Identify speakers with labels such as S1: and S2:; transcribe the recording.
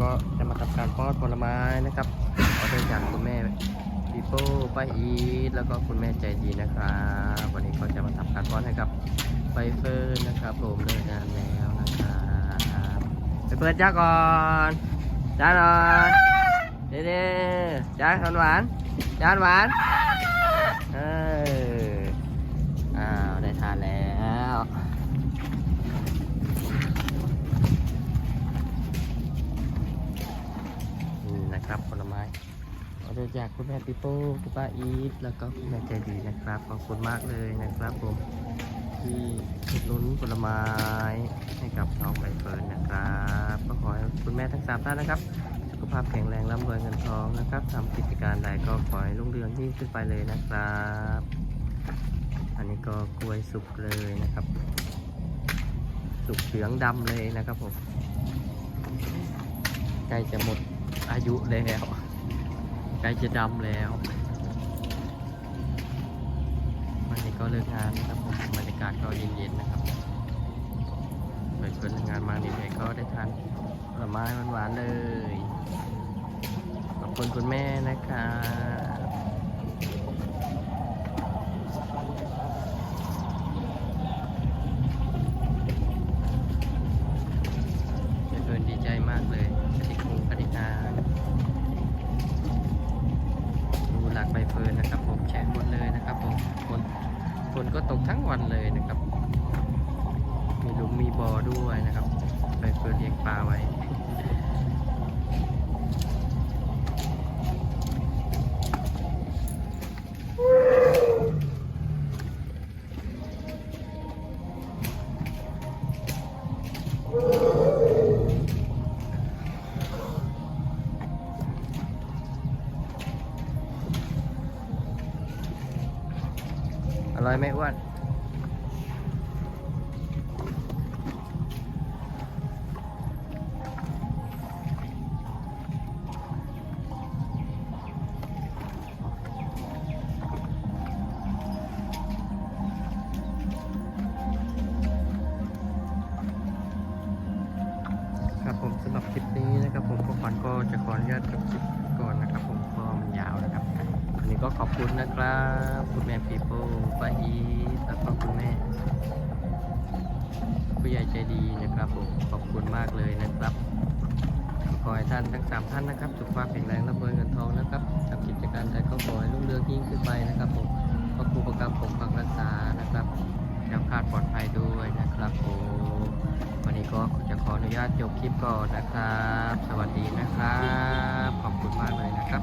S1: ก็จะมาทำการป้อนผลไม้นะครับออเดอร์จากคุณแม่ปีโป้ป้าอีทแล้วก็คุณแม่ใจดีนะครับ วันนี้ก็จะมาทำการป้อนให้กับไฟเฟิร์นนะครับผมเลิกงานแล้วนะครับไปเปิดจ้าก่อนจ้าหน่อยเด้ๆจ้าหวานหวานจ้าหวานเอออ้าวได้ทานแล้ว นี่นะค รับผลไม้ออเดอร์จากคุณแม่ปิโป้คุณป้าอีทแล้วก็คุณแม่ใจดีนะครับขอบคุณมากเลยนะครับผมที่อุดหนุนผลไม้ให้กับน้องใบเฟิร์นนะครับก็ขอให้คุณแม่ทั้งสามท่านนะครับสุขภาพแข็งแรงร่ำรวยเงินทองนะครับทำกิจการใดก็ขอให้รุ่งเรืองยิ่งขึ้นไปเลยนะครับ อันนี้ก็กล้วยสุกเลยนะครับ สุกเหลืองดำเลยนะครับผมใกล้จะหมด อายุแล้วใกล้จะดำแล้ว วันนี้ก็เลิกงานนะครับผมบรรยากาศก็เย็นๆนะครับไปเพื่อนงานมานี่ก็ได้ทานผลไม้หวานๆเลย ขอบคุณคุณแม่นะครับเพื่อนดีใจมากเลยกระดิกหูกระดิกหางดูหลักใบเฟิร์นนะครับ ผมแฉะหมดเลยนะครับผมฝนฝนก็ ตกทั้งวันเลยนะครับ มีหลุมมีบ่อด้วยนะครับ ไปเพื่อเลี้ยงปลาไว้ ร่อยไหมอ้วนครับผมสำหรับคลิปนี้นะครับผมก็ขวัญก็จะขออนุญาตจบคลิปก่อนนะครับผมก็มันยาวนะครับ ก็ขอบคุณนะครับ คุณแม่ปีโป้ป้าอีแล้วก็คุณแม่ ผู้ใหญ่ใจดีนะครับผมขอบคุณมากเลยนะครับขอให้ท่านทั้งสามท่านนะครับสุขภาพแข็งแรงร่ำรวยเงินทองนะครับทำกิจการใดก็ขอให้รุ่งเรืองยิ่งขึ้นไปนะครับผมขอบคุณประกับผมฟังรักษานะครับแล้วคาดปลอดภัยด้วยนะครับผมวันนี้ก็จะขออนุญาตจบคลิปก่อนนะครับ สวัสดีนะครับ ขอบคุณมากเลยนะครับ